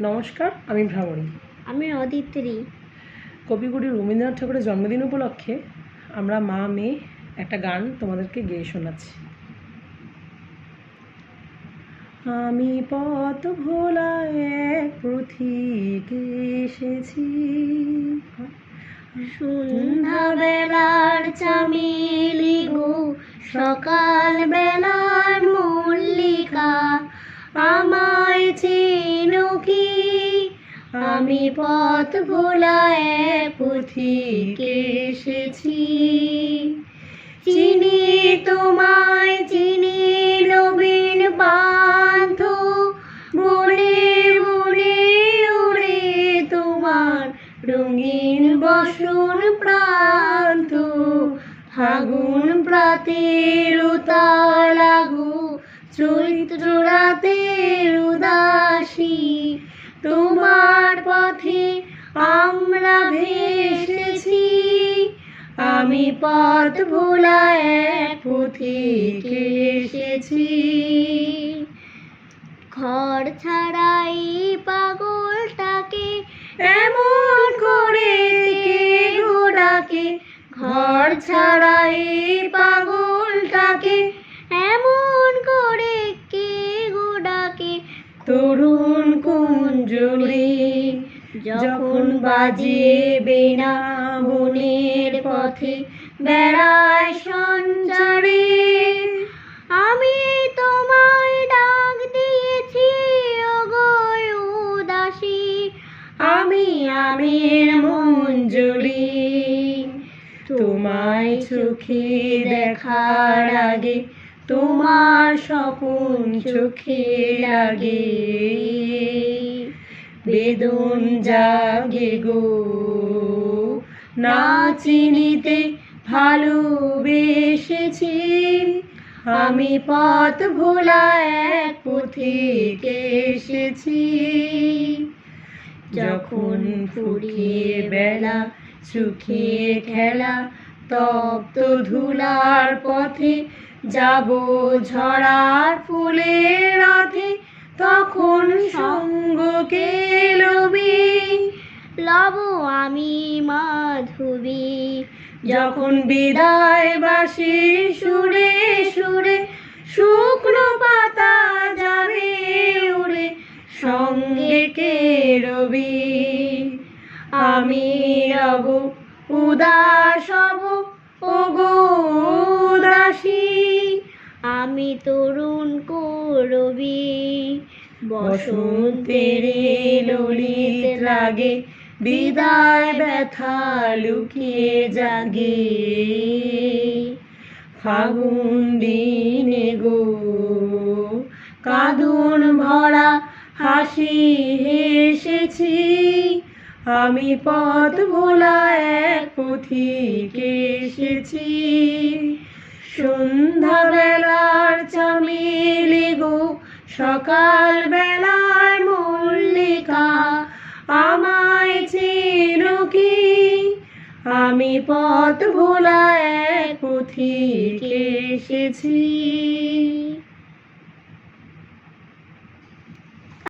নমস্কার আমি ভ্রামরী। আমি অদিত্রি। কবিগুরু রবীন্দ্রনাথ ঠাকুরের জন্মদিন উপলক্ষে আমরা মা মেয়ে একটা গান তোমাদেরকে গেয়ে শোনাচ্ছি। আমি পথ ভোলা এক পথিক এসেছি। সন্ধ্যা বেলার চামেলি গো সকাল বেলার মল্লিকা আমায় কি? আমি পথ ভোলায় পথিক এসেছি। চিনি তোমায়, চিনি নবীন পান্থ বলে বলে উড়ে তোমার রঙিন বসন প্রান্ত। ফাগুন প্রাতের লাগু চৈত্র রাতের উদাসী তোমার পথে আমরা ভেসেছি। আমি পথ ভোলায় এক পথিক এসেছি। ঘর ছাড়াই পাগলটাকে এমন করে কে গো ডাকে ঘর ছাড়াই পাগলটাকে এমন করে কে গো ডাকে তরুণ কুঞ্জুরি যখন বাজিয়ে বেনা বনের পথে বেড়ায় সঞ্চারে, আমি তোমায় ডাক দিয়েছি উদাসী। আমি আমির মঞ্জুরি। তোমায় চোখে দেখার আগে, তোমার স্বপন চোখে লাগে। বেদন জাগে গো। না চিনিতে ভালোবেসেছি। আমি পথ ভোলা এক পথিক এসেছি। যখন ফুরিয়ে বেলা, শুকিয়ে খেলা, তপ্ত ধুলার পথে যাব ঝড়ার ফুলের রথে তখন সঙ্গ কে লবি লব আমি মাধবী। যখন বিদায় বাসি সুরে সুরে শুকনো পাতা যাবে উড়ে সঙ্গে কে রবি? আমি রব উদাস হব ওগো উদাসী। আমি তরুণ করবি। বসন্তের ললিত লাগে বিদায় ব্যথা লুকিয়ে জাগে। ফাগুন দিনে গো, কাঁদুন ভরা হাসি হেসেছি। আমি পথ ভোলা এক পথিক এসেছি। সন্ধ্যা বেলার চামেলি গো সকাল বেলার মল্লিকা। আমি পথ ভোলা এক পথিক এসেছি।